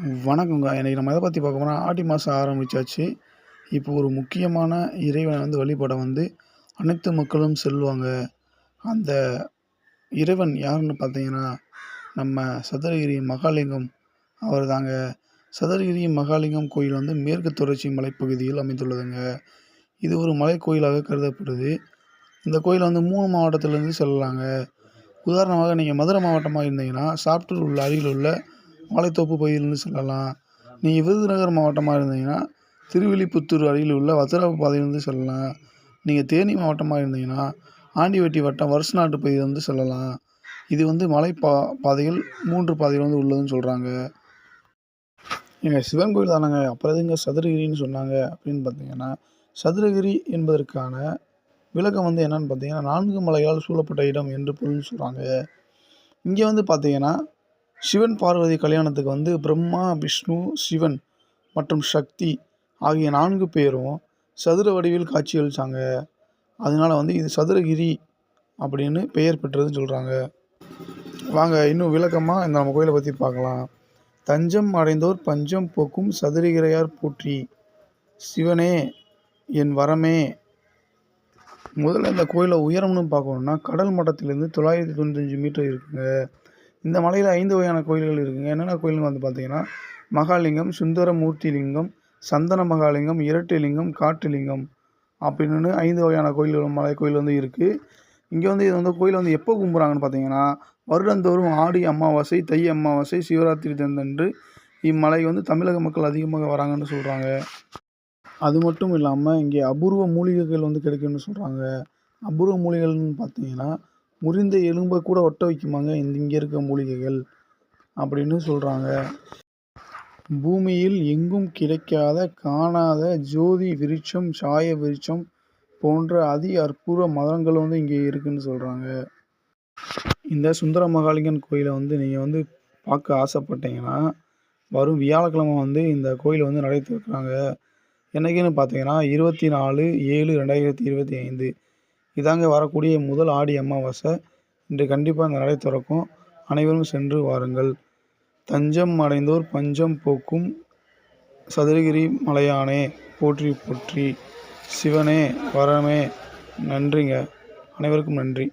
வணக்கங்க. இன்றைக்கி நம்ம எதை பற்றி பார்க்க போனால் ஆடி மாதம் ஆரம்பித்தாச்சு இப்போ ஒரு முக்கியமான இறைவனை வந்து வழிபட வந்து அனைத்து மக்களும் செல்வாங்க. அந்த இறைவன் யாருன்னு பார்த்தீங்கன்னா நம்ம சதுரகிரி மகாலிங்கம் அவர் தாங்க சதுரகிரி மகாலிங்கம் கோயில் வந்து மேற்கு தொடர்ச்சி மலைப்பகுதியில் அமைந்துள்ளதுங்க. இது ஒரு மலை கோயிலாக கருதப்படுது. இந்த கோயில் வந்து மூணு மாவட்டத்திலேருந்து செல்லலாங்க. உதாரணமாக நீங்கள் மதுரை மாவட்டமாக இருந்தீங்கன்னா சாப்பிட்டு உள்ள அருகில் உள்ள வாழைத்தோப்பு பகுதியிலிருந்து செல்லலாம். நீங்கள் விருதுநகர் மாவட்டமாக இருந்தீங்கன்னா திருவில்லிபுத்தூர் அருகில் உள்ள வத்திராப்பு பாதையிலிருந்து செல்லலாம். நீங்கள் தேனி மாவட்டமாக இருந்தீங்கன்னா ஆண்டிவட்டி வட்டம் வருஷ நாட்டு பகுதியிலிருந்து செல்லலாம். இது வந்து மலை பா பாதைகள் மூன்று பாதைகள் வந்து உள்ளதுன்னு சொல்கிறாங்க எங்கள் சிவன் கோயில் தானங்க அப்புறம் எதுங்க சதுரகிரின்னு சொன்னாங்க அப்படின்னு பார்த்தீங்கன்னா சதுரகிரி என்பதற்கான விளக்கம் வந்து என்னன்னு பார்த்தீங்கன்னா நான்கு மலைகளால் சூழப்பட்ட இடம் என்று பொருள் சொல்கிறாங்க இங்கே வந்து பார்த்தீங்கன்னா சிவன் பார்வதி கல்யாணத்துக்கு வந்து பிரம்மா விஷ்ணு சிவன் மற்றும் சக்தி ஆகிய நான்கு பேரும் சதுர வடிவில் காட்சியளித்தாங்க அதனால வந்து இது சதுரகிரி அப்படின்னு பெயர் பெற்றதுன்னு சொல்கிறாங்க வாங்க இன்னும் விளக்கமாக இந்த நம்ம கோயிலை பற்றி பார்க்கலாம். தஞ்சம் அடைந்தோர் பஞ்சம் போக்கும் சதுரகிரையார் போற்றி. சிவனே என் வரமே. முதல்ல இந்த கோயிலை உயரம்னு பார்க்கணுன்னா கடல் மட்டத்திலேருந்து தொள்ளாயிரத்தி தொண்ணூத்தஞ்சு மீட்டர் இருக்குங்க. இந்த மலையில் ஐந்து வகையான கோயில்கள் இருக்குங்க. என்னென்ன கோயில்னு வந்து பார்த்தீங்கன்னா மகாலிங்கம் சுந்தரமூர்த்தி லிங்கம் சந்தன மகாலிங்கம் இரட்டு லிங்கம் காட்டு லிங்கம் அப்படின்னு ஐந்து வகையான கோயில்கள் மலை கோயில் வந்து இருக்குது இங்கே வந்து இது வந்து கோயில் வந்து எப்போ கும்பிட்றாங்கன்னு பார்த்தீங்கன்னா வருடந்தோறும் ஆடி அமாவாசை தை அமாவாசை சிவராத்திரி தந்தன்று இம்மலை வந்து தமிழக மக்கள் அதிகமாக வராங்கன்னு சொல்கிறாங்க அது மட்டும் இல்லாமல் இங்கே அபூர்வ மூலிகைகள் வந்து கிடைக்கும்னு சொல்கிறாங்க அபூர்வ மூலிகைகள்னு பார்த்தீங்கன்னா முறிந்த எலும்பை கூட ஒட்ட வைக்குமாங்க. இந்த இங்கே இருக்க மூலிகைகள் அப்படின்னு சொல்கிறாங்க பூமியில் எங்கும் கிடைக்காத காணாத ஜோதி விருட்சம் சாய விருட்சம் போன்ற அதி அற்புத மரங்கள் வந்து இங்கே இருக்குன்னு சொல்கிறாங்க இந்த சுந்தர மகாலிங்கன் கோயிலை வந்து நீங்கள் வந்து பார்க்க ஆசைப்பட்டீங்கன்னா வரும் வியாழக்கிழமை வந்து இந்த கோயிலை வந்து நடை திறக்கிறாங்க என்னைக்குன்னு பார்த்தீங்கன்னா இருபத்தி நாலு ஏழு ரெண்டாயிரத்தி இருபத்தி ஐந்து. இதாங்க வரக்கூடிய முதல் ஆடி அமாவாசை. இன்று கண்டிப்பாக இந்த நடை திறக்கும். அனைவரும் சென்று வாருங்கள். தஞ்சம் அடைந்தோர் பஞ்சம் போக்கும். சதுரகிரி மலையானே போற்றி போற்றி. சிவனே வரமே. நன்றிங்க. அனைவருக்கும் நன்றி.